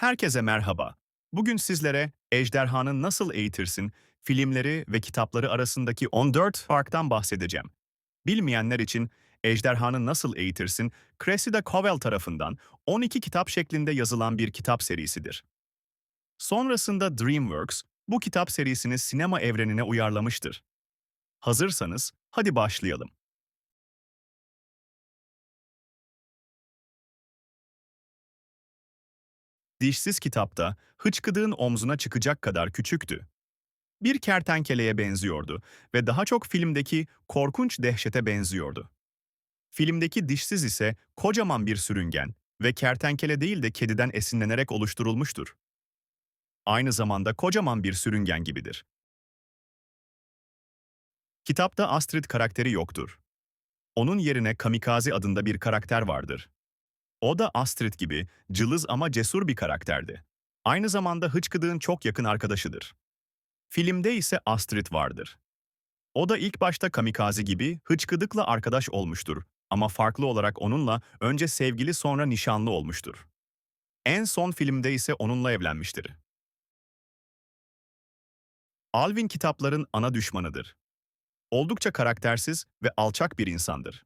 Herkese merhaba. Bugün sizlere Ejderhanı Nasıl Eğitirsin filmleri ve kitapları arasındaki 14 farktan bahsedeceğim. Bilmeyenler için Ejderhanı Nasıl Eğitirsin, Cressida Covell tarafından 12 kitap şeklinde yazılan bir kitap serisidir. Sonrasında DreamWorks bu kitap serisini sinema evrenine uyarlamıştır. Hazırsanız hadi başlayalım. Dişsiz kitapta hıçkıdığın omzuna çıkacak kadar küçüktü. Bir kertenkeleye benziyordu ve daha çok filmdeki korkunç dehşete benziyordu. Filmdeki dişsiz ise kocaman bir sürüngen ve kertenkele değil de kediden esinlenerek oluşturulmuştur. Aynı zamanda kocaman bir sürüngen gibidir. Kitapta Astrid karakteri yoktur. Onun yerine Kamikaze adında bir karakter vardır. O da Astrid gibi cılız ama cesur bir karakterdi. Aynı zamanda Hıçkıdık'ın çok yakın arkadaşıdır. Filmde ise Astrid vardır. O da ilk başta Kamikaze gibi Hıçkıdık'la arkadaş olmuştur ama farklı olarak onunla önce sevgili sonra nişanlı olmuştur. En son filmde ise onunla evlenmiştir. Alvin kitapların ana düşmanıdır. Oldukça karaktersiz ve alçak bir insandır.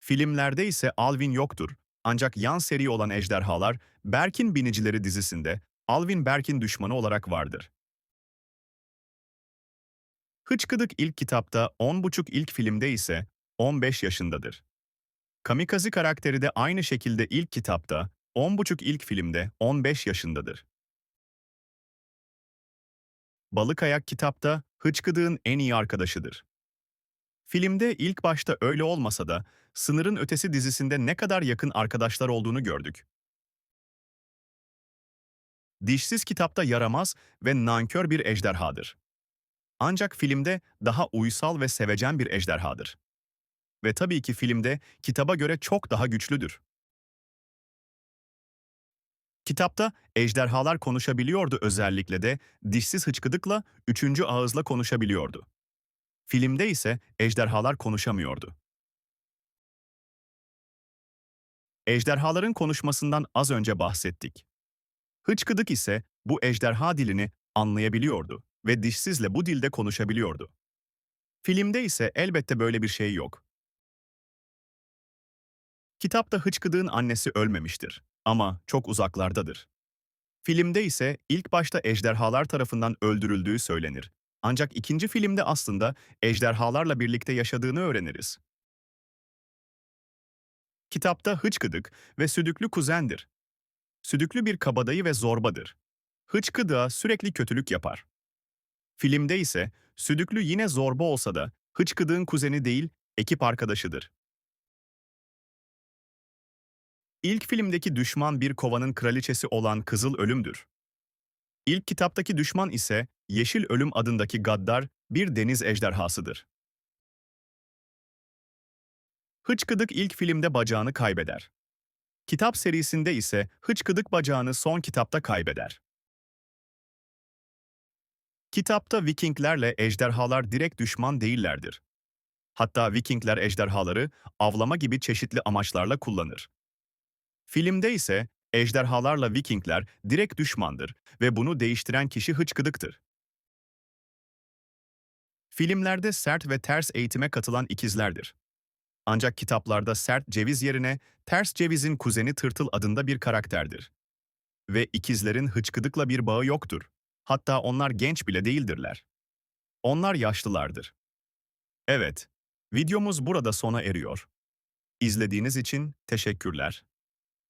Filmlerde ise Alvin yoktur ancak yan seri olan Ejderhalar, Berk'in Binicileri dizisinde Alvin Berk'in düşmanı olarak vardır. Hıçkıdık ilk kitapta 10,5 ilk filmde ise 15 yaşındadır. Kamikaze karakteri de aynı şekilde ilk kitapta 10,5 ilk filmde 15 yaşındadır. Balık Ayak kitapta Hıçkıdık'ın en iyi arkadaşıdır. Filmde ilk başta öyle olmasa da Sınırın Ötesi dizisinde ne kadar yakın arkadaşlar olduğunu gördük. Dişsiz kitapta yaramaz ve nankör bir ejderhadır. Ancak filmde daha uysal ve sevecen bir ejderhadır. Ve tabii ki filmde kitaba göre çok daha güçlüdür. Kitapta ejderhalar konuşabiliyordu özellikle de dişsiz hıçkıdıkla üçüncü ağızla konuşabiliyordu. Filmde ise ejderhalar konuşamıyordu. Ejderhaların konuşmasından az önce bahsettik. Hıçkıdık ise bu ejderha dilini anlayabiliyordu ve dişsizle bu dilde konuşabiliyordu. Filmde ise elbette böyle bir şey yok. Kitapta Hıçkıdık'ın annesi ölmemiştir ama çok uzaklardadır. Filmde ise ilk başta ejderhalar tarafından öldürüldüğü söylenir. Ancak ikinci filmde aslında ejderhalarla birlikte yaşadığını öğreniriz. Kitapta Hıçkıdık ve Südüklü kuzendir. Südüklü bir kabadayı ve zorbadır. Hıçkıdık'a sürekli kötülük yapar. Filmde ise Südüklü yine zorba olsa da Hıçkıdık'ın kuzeni değil, ekip arkadaşıdır. İlk filmdeki düşman bir kovanın kraliçesi olan Kızıl Ölüm'dür. İlk kitaptaki düşman ise Yeşil Ölüm adındaki gaddar bir deniz ejderhasıdır. Hıçkıdık ilk filmde bacağını kaybeder. Kitap serisinde ise Hıçkıdık bacağını son kitapta kaybeder. Kitapta Vikinglerle ejderhalar direkt düşman değillerdir. Hatta Vikingler ejderhaları avlama gibi çeşitli amaçlarla kullanır. Filmde ise ejderhalarla Vikingler direkt düşmandır ve bunu değiştiren kişi Hıçkıdık'tır. Filmlerde sert ve ters eğitime katılan ikizlerdir. Ancak kitaplarda sert ceviz yerine ters cevizin kuzeni Tırtıl adında bir karakterdir. Ve ikizlerin hıçkıdıkla bir bağı yoktur. Hatta onlar genç bile değildirler. Onlar yaşlılardır. Evet, videomuz burada sona eriyor. İzlediğiniz için teşekkürler.